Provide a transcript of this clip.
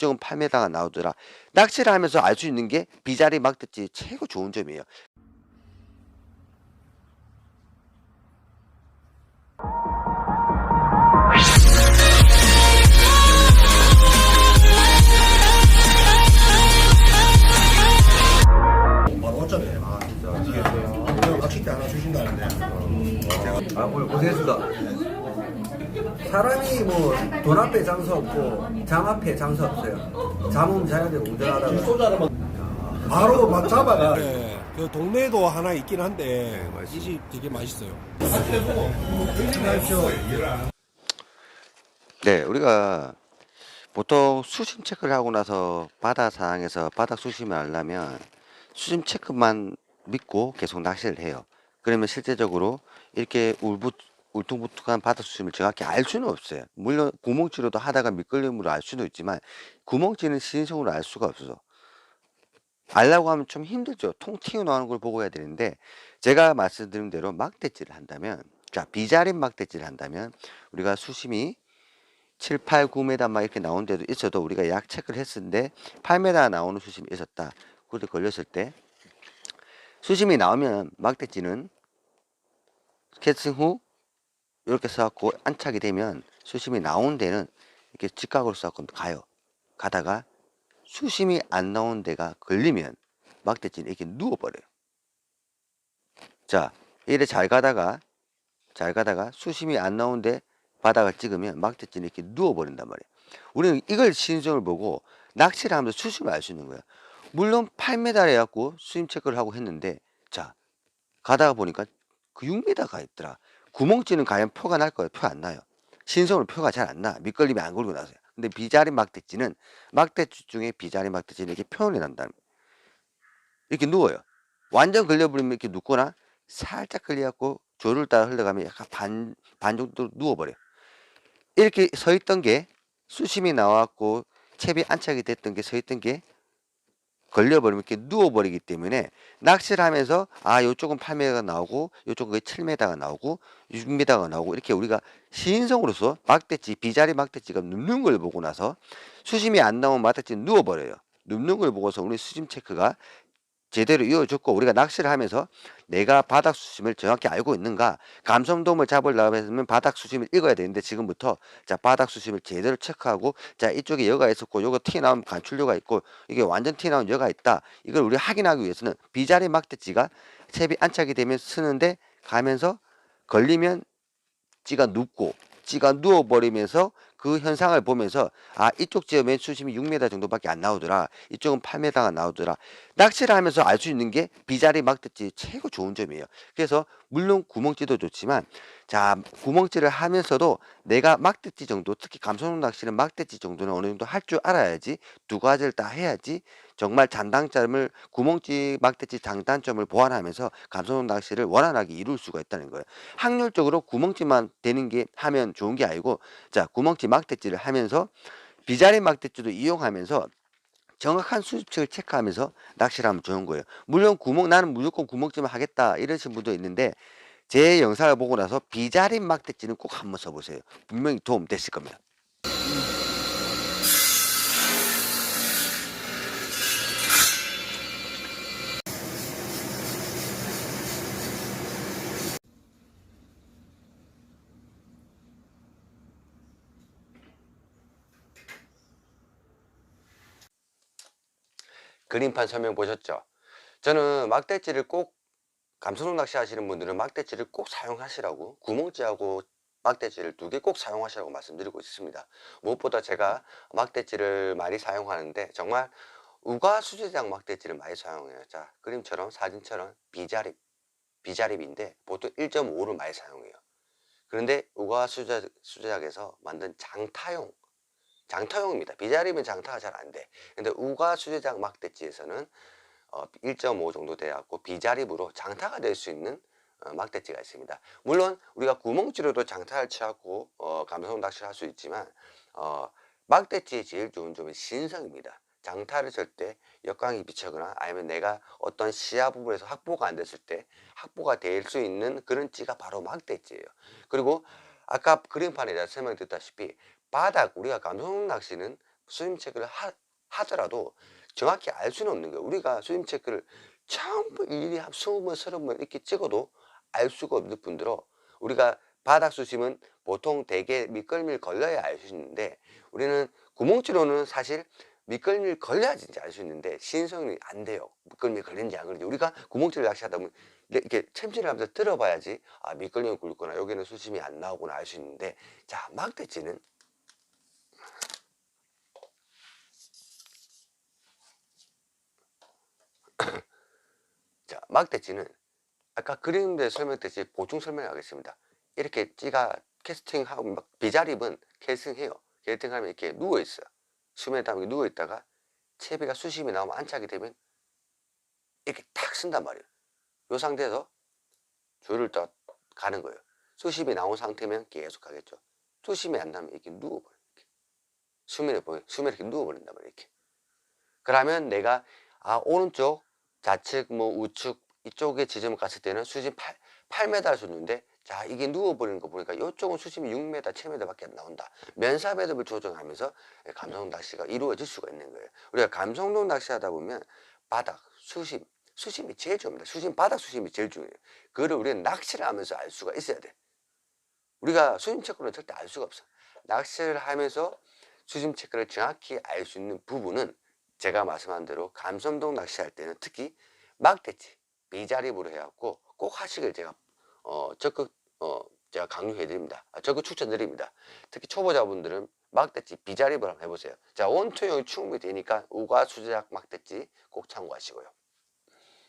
이쪽은 8m가 나오더라. 낚시를 하면서 알 수 있는 게 비자리 막대지 최고 좋은 점이에요. 사람이 뭐 돈 앞에 장사 없고 장 앞에 장사 없어요. 잠은 자야 되고 운전하다가 하나만. 바로 막 잡아가. 네, 그 동네에도 하나 있긴 한데 이 집 되게 맛있어요. 네, 우리가 보통 수심 체크를 하고 나서 바다 상황에서 바닥 수심을 알려면 수심 체크만 믿고 계속 낚시를 해요. 그러면 실제적으로 이렇게 울부, 울퉁불퉁한 바닥 수심을 정확히 알 수는 없어요. 물론 구멍치로도 하다가 미끌림으로 알 수도 있지만 구멍치는 신성으로 알 수가 없어서 알라고 하면 좀 힘들죠. 통 튀어나오는 걸 보고 해야 되는데 제가 말씀드린 대로 막대질을 한다면 자 비자린 막대질을 한다면 우리가 수심이 7, 8, 9m 막 이렇게 나온 데도 있어도 우리가 약 체크를 했는데 8m 나오는 수심이 있었다. 그때 걸렸을 때 수심이 나오면 막대지는 캐스팅 후 이렇게 써갖고 안착이 되면 수심이 나온 데는 이렇게 직각으로 써갖고 가요. 가다가 수심이 안 나온 데가 걸리면 막대지는 이렇게 누워버려요. 자, 이래 잘 가다가 잘 가다가 수심이 안 나온데 바닥을 찍으면 막대지는 이렇게 누워버린단 말이에요. 우리는 이걸 신성을 보고 낚시를 하면서 수심을 알 수 있는 거야. 물론 8m 해갖고 수심 체크를 하고 했는데 자 가다가 보니까 그 6m가 있더라. 구멍찌는 과연 표가 날 거예요? 표 안 나요. 신성으로 표가 잘 안 나. 밑걸림이 안 걸고 나서요. 근데 비자리 막대찌는 막대찌 중에 비자리 막대찌는 이렇게 표현이 난다는 거예요. 이렇게 누워요. 완전 걸려버리면 이렇게 눕거나 살짝 걸려갖고 조를 따라 흘러가면 약간 반, 반 정도 누워버려요. 이렇게 서 있던 게 수심이 나왔고 채비 안착이 됐던 게 서 있던 게 걸려버리면 이렇게 누워버리기 때문에 낚시를 하면서 아 요쪽은 8m가 나오고 요쪽은 7m가 나오고 6m가 나오고 이렇게 우리가 시인성으로서 막대지 비자리 막대지가 눕는 걸 보고 나서 수심이 안 나오면 막대지는 누워버려요. 눕는 걸 보고서 우리 수심 체크가 제대로 이어졌고 우리가 낚시를 하면서 내가 바닥 수심을 정확히 알고 있는가 감성돔을 했으면 바닥 수심을 읽어야 되는데 지금부터 자 바닥 수심을 제대로 체크하고 자 이쪽에 여가 있었고 요거 튀어나오면 간출료가 있고 이게 완전 튀어나온 여가 있다. 이걸 우리 확인하기 위해서는 비자리 막대지가 채비 안착이 되면 쓰는데 가면서 걸리면 찌가 눕고 찌가 누워버리면서 그 현상을 보면서 아 이쪽 지점에 수심이 6m 정도밖에 안 나오더라. 이쪽은 8m가 나오더라. 낚시를 하면서 알 수 있는 게 비자리 막대지 최고 좋은 점이에요. 그래서 물론 구멍찌도 좋지만 자 구멍찌를 하면서도 내가 막대지 정도 특히 감성돔 낚시는 막대지 정도는 어느 정도 할 줄 알아야지 두 가지를 다 해야지 정말 장단점을 구멍찌 막대지 장단점을 보완하면서 감성돔 낚시를 원활하게 이룰 수가 있다는 거예요. 확률적으로 구멍찌만 되는 게 하면 좋은 게 아니고 자 구멍찌 막대지를 하면서 비자리 막대지도 이용하면서 정확한 수집책을 체크하면서 낚시를 하면 좋은 거예요. 물론 구멍 나는 무조건 구멍찜을 하겠다 이러신 분도 있는데 제 영상을 보고 나서 비자리 막대지는 꼭 한번 써보세요. 분명히 도움 되실 겁니다. 그림판 설명 보셨죠? 저는 막대지를 꼭 감성돔 낚시 하시는 분들은 막대지를 꼭 사용하시라고 구멍지하고 막대지를 두 개 꼭 사용하시라고 말씀드리고 있습니다. 무엇보다 제가 막대지를 많이 사용하는데 정말 우가 수제장 막대지를 많이 사용해요. 자 그림처럼 사진처럼 비자립 비자립인데 보통 1.5를 많이 사용해요. 그런데 우가 수제, 수제작에서 만든 장타용 장타용입니다. 비자립은 장타가 잘 안 돼. 근데 우가 수제작 막대지에서는 어, 1.5 정도 돼갖고 비자립으로 장타가 될 수 있는 어, 막대지가 있습니다. 물론 우리가 구멍치로도 장타를 취하고 어, 감성 낚시를 할 수 있지만 어, 막대지의 제일 좋은 점은 신성입니다. 장타를 칠 때 역광이 비치거나 아니면 내가 어떤 시야 부분에서 확보가 안 됐을 때 확보가 될 수 있는 그런 찌가 바로 막대지예요. 그리고 아까 그림판에 대해 설명드렸다시피 바닥 우리가 감성 낚시는 수심 체크를 하, 하더라도 정확히 알 수는 없는 거예요. 우리가 수심 체크를 전부 일일이 한 20번, 30번 이렇게 찍어도 알 수가 없는 분들로 우리가 바닥 수심은 보통 대개 밑걸미를 걸려야 알 수 있는데 우리는 구멍치로는 사실 밑걸미를 걸려야 진짜 알수 있는데 신성이 안 돼요. 밑걸미 걸린지 안 걸린지. 우리가 구멍치를 낚시하다 보면 이렇게 챔질을 하면서 들어봐야지 아 밑걸미가 굵구나 여기는 수심이 안 나오구나 알 수 있는데 자 막대치는 자 막대치는 아까 그림대 설명했듯이 보충 설명하겠습니다. 이렇게 찌가 캐스팅하고 막 비자립은 캐스팅해요. 캐스팅하면 이렇게 누워 있어요. 수면에 담겨 누워 있다가 채비가 수심이 나오면 안착이 되면 이렇게 탁 쓴단 말이에요. 이 상태에서 조율을 또 가는 거예요. 수심이 나온 상태면 계속 가겠죠. 수심이 안 나면 이렇게 누워버려요. 이렇게. 수면에 수면에 이렇게 누워버린단 말이에요. 이렇게. 그러면 내가 아 오른쪽 좌측 뭐 우측 이쪽에 지점을 갔을 때는 수심 8, 8m 할 수 있는데 자 이게 누워버리는 거 보니까 이쪽은 수심이 6m, 7m밖에 안 나온다. 면사 배듭을 조정하면서 감성동 낚시가 이루어질 수가 있는 거예요. 우리가 감성동 낚시 하다 보면 바닥, 수심, 수심이 제일 중요합니다. 수심, 바닥 수심이 제일 중요해요. 그거를 우리는 낚시를 하면서 알 수가 있어야 돼. 우리가 수심 체크는 절대 알 수가 없어. 낚시를 하면서 수심 체크를 정확히 알 수 있는 부분은 제가 말씀한 대로 감성동 낚시할 때는 특히 막대치, 비자립으로 해갖고 꼭 하시길 제가 어, 적극 어, 제가 강조해 드립니다. 아, 적극 추천드립니다. 특히 초보자분들은 막대치 비자립을 한번 해보세요. 자, 원투형이 충분히 되니까 우가 수제약 막대치 꼭 참고하시고요.